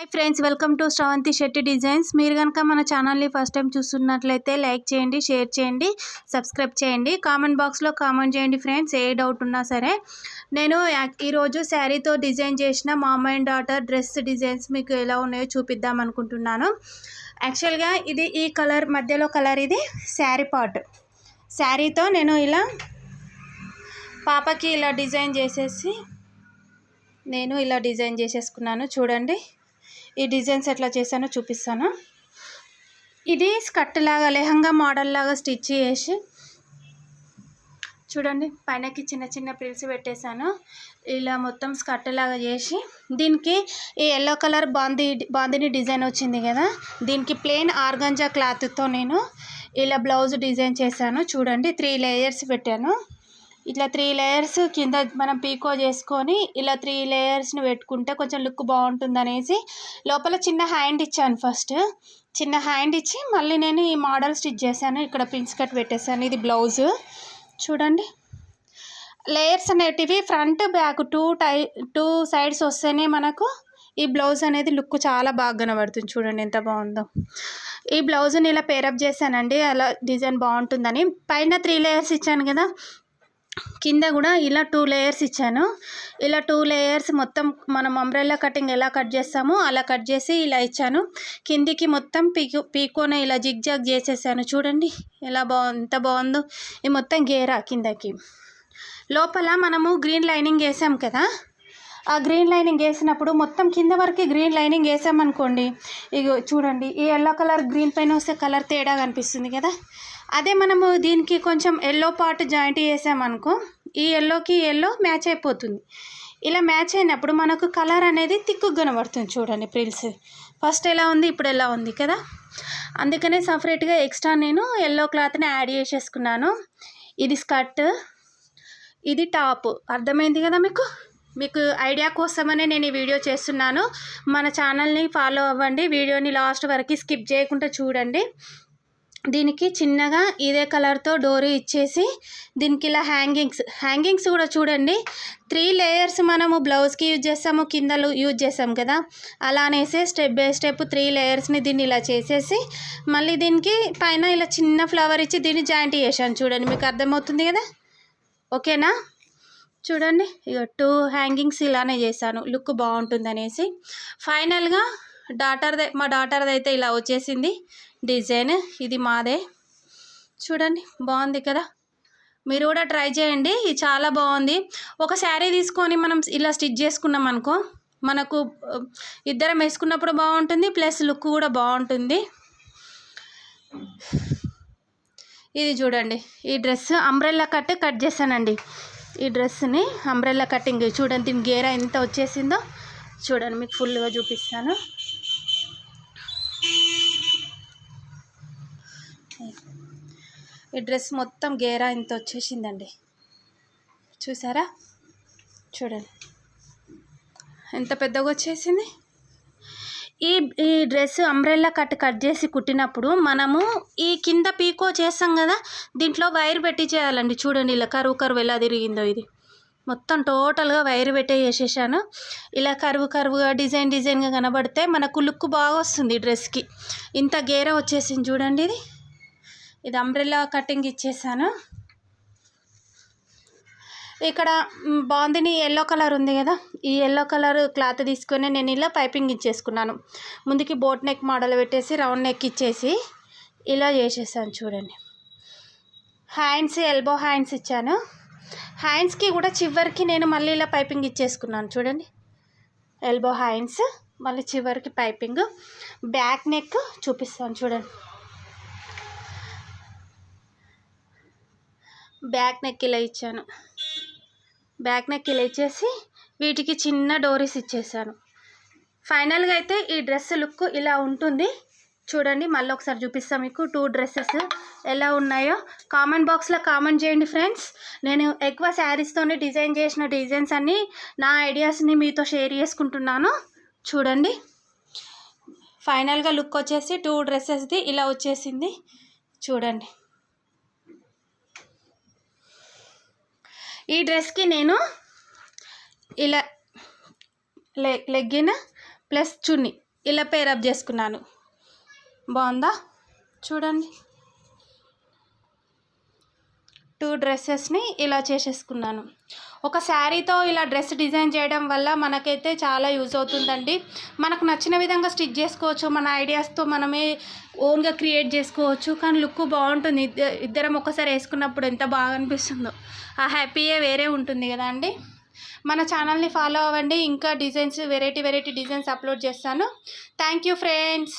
Hi friends welcome to Sravanthi Shetty designs మీరు కనుక మన ఛానల్ని ఫస్ట్ టైం చూస్తున్నట్లయితే లైక్ చేయండి షేర్ చేయండి సబ్స్క్రైబ్ చేయండి. కామెంట్ బాక్స్లో కామెంట్ చేయండి ఫ్రెండ్స్ ఏ డౌట్ ఉన్నా సరే. నేను ఈరోజు శారీతో డిజైన్ చేసిన mom and daughter dress designs మీకు ఎలా ఉన్నాయో చూపిద్దాం అనుకుంటున్నాను. యాక్చువల్గా ఇది ఈ కలర్ మధ్యలో కలర్ ఇది శారీ పార్ట్ శారీతో నేను ఇలా పాపకి ఇలా డిజైన్ చేసేసి నేను ఇలా డిజైన్ చేసేసుకున్నాను. చూడండి. ఈ డిజైన్స్ ఎట్లా చేశానో చూపిస్తాను? ఇది స్కర్ట్ లాగా లెహంగా మోడల్ లాగా స్టిచ్ చేసి చూడండి పైనకి చిన్న చిన్న ప్రిల్స్ పెట్టేశాను. ఇలా మొత్తం స్కర్ట్ లాగా చేసి దీనికి ఈ ఎల్లో కలర్ బాంది బాందిని డిజైన్ వచ్చింది కదా దీనికి ప్లెయిన్ ఆర్గంజా క్లాత్తో నేను ఇలా బ్లౌజ్ డిజైన్ చేశాను. చూడండి త్రీ లేయర్స్ పెట్టాను. ఇట్లా త్రీ లేయర్స్ కింద మనం పీకో చేసుకొని ఇలా త్రీ లేయర్స్ని పెట్టుకుంటే కొంచెం లుక్ బాగుంటుంది అనేసి లోపల చిన్న హ్యాండ్ ఇచ్చాను ఫస్ట్. చిన్న హ్యాండ్ ఇచ్చి మళ్ళీ నేను ఈ మోడల్ స్టిచ్ చేశాను. ఇక్కడ ప్రిన్స్ కట్ పెట్టేశాను. ఇది బ్లౌజ్. చూడండి. లేయర్స్ అనేటివి front back two tie two sides వస్తేనే మనకు ఈ బ్లౌజ్ అనేది లుక్ చాలా బాగా కనబడుతుంది. చూడండి ఎంత బాగుందో. ఈ బ్లౌజ్ని ఇలా పేరప్ చేశానండి. అలా డిజైన్ బాగుంటుందని. పైన త్రీ లేయర్స్ ఇచ్చాను కదా. కింద కూడా ఇలా టూ లేయర్స్ ఇచ్చాను. ఇలా టూ లేయర్స్ మొత్తం మనం అంబ్రెల్లా కటింగ్ ఎలా కట్ చేస్తామో అలా కట్ చేసి ఇలా ఇచ్చాను. కిందికి మొత్తం పీకో పీకోన ఇలా జిగ్ జాగ్ చేసేసాను. చూడండి ఎలా బాగుంది ఎంత బాగుందో. ఇది మొత్తం గేరా కిందకి. లోపల మనము గ్రీన్ లైనింగ్ వేసాం కదా. ఆ గ్రీన్ లైనింగ్ వేసినప్పుడు మొత్తం కింద వరకు గ్రీన్ లైనింగ్ వేసామనుకోండి ఇగో చూడండి ఈ ఎల్లో కలర్ గ్రీన్ పైన వస్తే కలర్ తేడా కనిపిస్తుంది కదా. అదే మనము దీనికి కొంచెం ఎల్లో పార్ట్ జాయింట్ చేసామనుకో ఈ ఎల్లోకి ఎల్లో మ్యాచ్ అయిపోతుంది. ఇలా మ్యాచ్ అయినప్పుడు మనకు కలర్ అనేది తిక్కు కనబడుతుంది చూడండి ప్రిల్స్ ఫస్ట్ ఎలా ఉంది ఇప్పుడు ఎలా ఉంది కదా. అందుకనే సపరేట్గా ఎక్స్ట్రా నేను ఎల్లో క్లాత్ని యాడ్ చేసేసుకున్నాను. ఇది స్కర్ట్ ఇది టాప్ అర్థమైంది కదా మీకు? మీకు ఐడియా కోసమనే నేను ఈ వీడియో చేస్తున్నాను. మన ఛానల్ని ఫాలో అవ్వండి. వీడియోని లాస్ట్ వరకు స్కిప్ చేయకుండా చూడండి. దీనికి చిన్నగా ఇదే కలర్తో డోరీ ఇచ్చేసి దీనికి ఇలా హ్యాంగింగ్స్ హ్యాంగింగ్స్ కూడా చూడండి. త్రీ లేయర్స్ మనము బ్లౌజ్కి యూజ్ చేస్తాము కింద యూజ్ చేస్తాం కదా. అలా అనేసి స్టెప్ బై స్టెప్ త్రీ లేయర్స్ని దీన్ని ఇలా చేసేసి మళ్ళీ దీనికి పైన ఇలా చిన్న ఫ్లవర్ ఇచ్చి దీన్ని జాయింట్ చేశాను చూడండి. మీకు అర్థమవుతుంది కదా? ఓకేనా? చూడండి ఇక టూ హ్యాంగింగ్స్ ఇలానే చేశాను. లుక్ బాగుంటుంది అనేసి ఫైనల్గా డాటర్ది మా డాటర్ది అయితే ఇలా వచ్చేసింది డిజైన్ ఇది మాదే. చూడండి బాగుంది కదా? మీరు కూడా ట్రై చేయండి. ఇది చాలా బాగుంది. ఒక శారీ తీసుకొని మనం ఇలా స్టిచ్ చేసుకున్నాం అనుకో మనకు ఇద్దరం వేసుకున్నప్పుడు బాగుంటుంది ప్లస్ లుక్ కూడా బాగుంటుంది. ఇది చూడండి ఈ డ్రెస్ అంబ్రెల్లా కట్ కట్ చేశానండి. ఈ డ్రెస్ని అంబ్రెల్లా కటింగ్ చూడండి దీని గేరా ఎంత వచ్చేసిందో. చూడండి మీకు ఫుల్గా చూపిస్తాను. ఈ డ్రెస్ మొత్తం గేరా ఇంత వచ్చేసిందండి. చూసారా? చూడండి. ఎంత పెద్దగా వచ్చేసింది? ఈ ఈ డ్రెస్ అంబ్రెల్లా కట్ కట్ చేసి కుట్టినప్పుడు మనము ఈ కింద పీకో చేస్తాం కదా దీంట్లో వైర్ పెట్టి చేయాలండి. చూడండి ఇలా కరువు కరువు ఎలా తిరిగిందో ఇది. మొత్తం టోటల్గా వైర్ పెట్టే చేసేసాను ఇలా కరువు కరువుగా డిజైన్ డిజైన్గా కనబడితే మనకు లుక్ బాగా వస్తుంది డ్రెస్కి ఇంత గేర వచ్చేసింది చూడండి ఇది. ఇది అంబ్రెల్లా కటింగ్ ఇచ్చేసాను. ఇక్కడ బాగుందిని ఎల్లో కలర్ ఉంది కదా ఈ ఎల్లో కలర్ క్లాత్ తీసుకొని నేను ఇలా పైపింగ్ ఇచ్చేసుకున్నాను. ముందుకి బోట్ నెక్ మోడల్ పెట్టేసి రౌండ్ నెక్ ఇచ్చేసి ఇలా చేసేసాను చూడండి. హ్యాండ్స్ ఎల్బో హ్యాండ్స్ ఇచ్చాను. హ్యాండ్స్కి కూడా చివరికి నేను మళ్ళీ ఇలా పైపింగ్ ఇచ్చేసుకున్నాను చూడండి. ఎల్బో హ్యాండ్స్ మళ్ళీ చివరికి పైపింగ్ బ్యాక్ నెక్ చూపిస్తాను చూడండి. బ్యాక్ నెక్ ఇలా ఇచ్చాను. బ్యాక్ నెక్ ఇలా ఇచ్చేసి వీటికి చిన్న డోరీస్ ఇచ్చేసాను. ఫైనల్గా అయితే ఈ డ్రెస్ లుక్ ఇలా ఉంటుంది. చూడండి మళ్ళీ ఒకసారి చూపిస్తాను మీకు టూ డ్రెస్సెస్ ఎలా ఉన్నాయో. కామెంట్ బాక్స్లో కామెంట్ చేయండి ఫ్రెండ్స్. నేను ఎక్కువ శారీస్తోనే డిజైన్ చేసిన డిజైన్స్ అన్నీ నా ఐడియాస్ని మీతో షేర్ చేసుకుంటున్నాను. చూడండి. ఫైనల్గా లుక్ వచ్చేసి టూ డ్రెస్సెస్ది ఇలా వచ్చేసింది. చూడండి. ఈ డ్రెస్కి నేను ఇలా లె లెగ్గిన్ ప్లస్ చున్నీ ఇలా పేరప్ చేసుకున్నాను. బాగుందా? చూడండి. టూ డ్రెస్సెస్ని ఇలా చేసేసుకున్నాను. ఒక శారీతో ఇలా డ్రెస్ డిజైన్ చేయడం వల్ల మనకైతే చాలా యూజ్ అవుతుందండి. మనకు నచ్చిన విధంగా స్టిచ్ చేసుకోవచ్చు మన ఐడియాస్తో మనమే ఓన్గా క్రియేట్ చేసుకోవచ్చు కానీ లుక్ బాగుంటుంది. ఇద్దరం ఒకసారి వేసుకున్నప్పుడు ఎంత బాగా అనిపిస్తుందో. ఆ హ్యాపీయే వేరే ఉంటుంది కదా అండి. మన ఛానల్ని ఫాలో అవ్వండి. ఇంకా designs variety variety designs upload చేస్తాను. Thank you friends.